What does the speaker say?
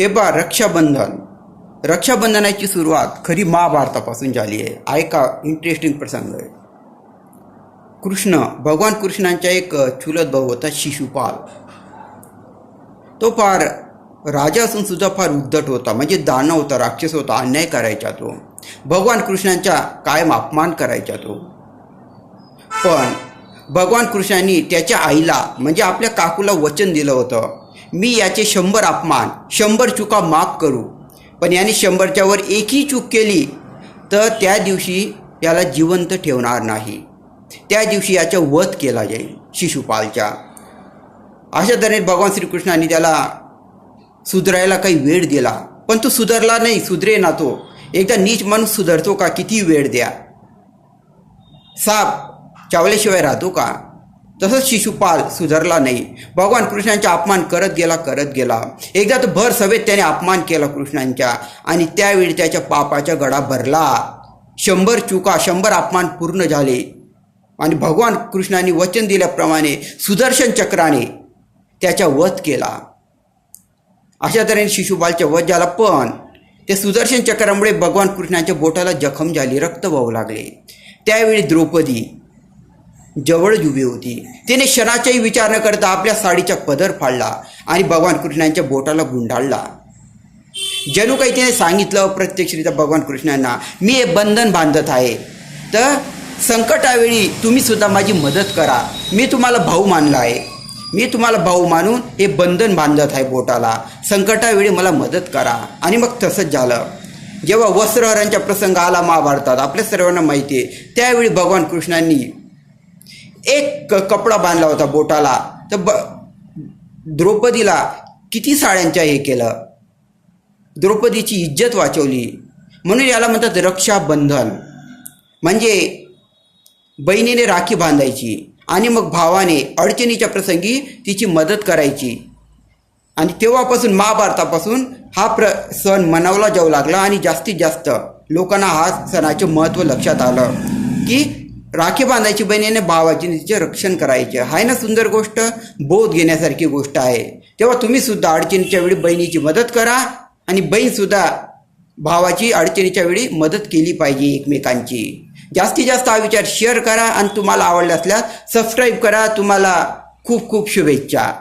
हे बा रक्षाबंधन. रक्षाबंधनाची सुरुवात खरी महाभारतापासून झाली आहे. ऐका इंटरेस्टिंग प्रसंग आहे. कृष्ण भगवान कृष्णांचा एक चुलत भाऊ होता शिशुपाल. तो फार राजा असून सुद्धा फार उद्धट होता. म्हणजे दानव होता राक्षस होता अन्याय करायचा तो. भगवान कृष्णांचा कायम अपमान करायचा तो. पण भगवान कृष्णांनी त्याच्या आईला म्हणजे आपल्या काकूला वचन दिलं होतं. मी याचे शंभर अपमान शंभर चुका माफ करू. पण याने शंभरच्या वर एकही चूक केली तर त्या दिवशी याला जिवंत ठेवणार नाही. त्या दिवशी याचा वध केला जाईल शिशुपालच्या. अशा तऱ्हेने भगवान श्रीकृष्णाने त्याला सुधरायला काही वेळ दिला पण तो सुधारला नाही सुधरे ना तो. एकदा नीच माणूस सुधारतो का किती वेळ द्या. साप चावल्याशिवाय राहतो का? तसंच शिशुपाल सुधारला नाही. भगवान कृष्णांचा अपमान करत गेला करत गेला. एकदा तो भर सभेत त्याने अपमान केला कृष्णांच्या आणि त्यावेळी त्याच्या पापाचा गडा भरला. शंभर चुका शंभर अपमान पूर्ण झाले. आणि भगवान कृष्णाने वचन दिल्याप्रमाणे सुदर्शन चक्राने त्याचा वध केला. अशा तऱ्हेने शिशुपालच्या वध झाला पण ते सुदर्शन चक्रामुळे भगवान कृष्णाच्या बोटाला जखम झाली रक्त वाहू लागले. त्यावेळी द्रौपदी जवळच उभी होती. तिने क्षणाचाही विचार न करता आपल्या साडीचा पदर फाडला आणि भगवान कृष्णांच्या बोटाला गुंडाळला. जणू काही तिने सांगितलं प्रत्यक्षरित्या भगवान कृष्णांना मी हे बंधन बांधत आहे. तर संकटावेळी तुम्ही सुद्धा माझी मदत करा. मी तुम्हाला भाऊ मानला आहे. मी तुम्हाला भाऊ मानून हे बंधन बांधत आहे बोटाला. संकटावेळी मला मदत करा. आणि मग तसंच झालं. जेव्हा वस्त्रहरांचा प्रसंग आला महाभारतात आपल्या सर्वांना माहिती आहे त्यावेळी भगवान कृष्णांनी एक क- कपडा बांधला होता बोटाला. तर ब द्रौपदीला किती साड्यांच्या हे केलं? द्रौपदीची इज्जत वाचवली. म्हणून याला म्हणतात रक्षाबंधन. म्हणजे बहिणीने राखी बांधायची आणि मग भावाने अडचणीच्या प्रसंगी तिची मदत करायची. आणि तेव्हापासून महाभारतापासून हा प्र सण मनवला जाऊ लागला आणि जास्तीत जास्त लोकांना हा सणाचे महत्त्व लक्षात आलं की राखी बांधायची बहिणीने भावाची आणि तिचे रक्षण करायचे. आहे ना सुंदर गोष्ट? बोध घेण्यासारखी गोष्ट आहे. तेव्हा तुम्ही सुद्धा अडचणीच्या वेळी बहिणीची मदत करा आणि बहीणसुद्धा भावाची अडचणीच्या वेळी मदत केली पाहिजे एकमेकांची. जास्तीत जास्त हा विचार शेअर करा आणि तुम्हाला आवडला असल्यास सबस्क्राईब करा. तुम्हाला खूप खूप शुभेच्छा.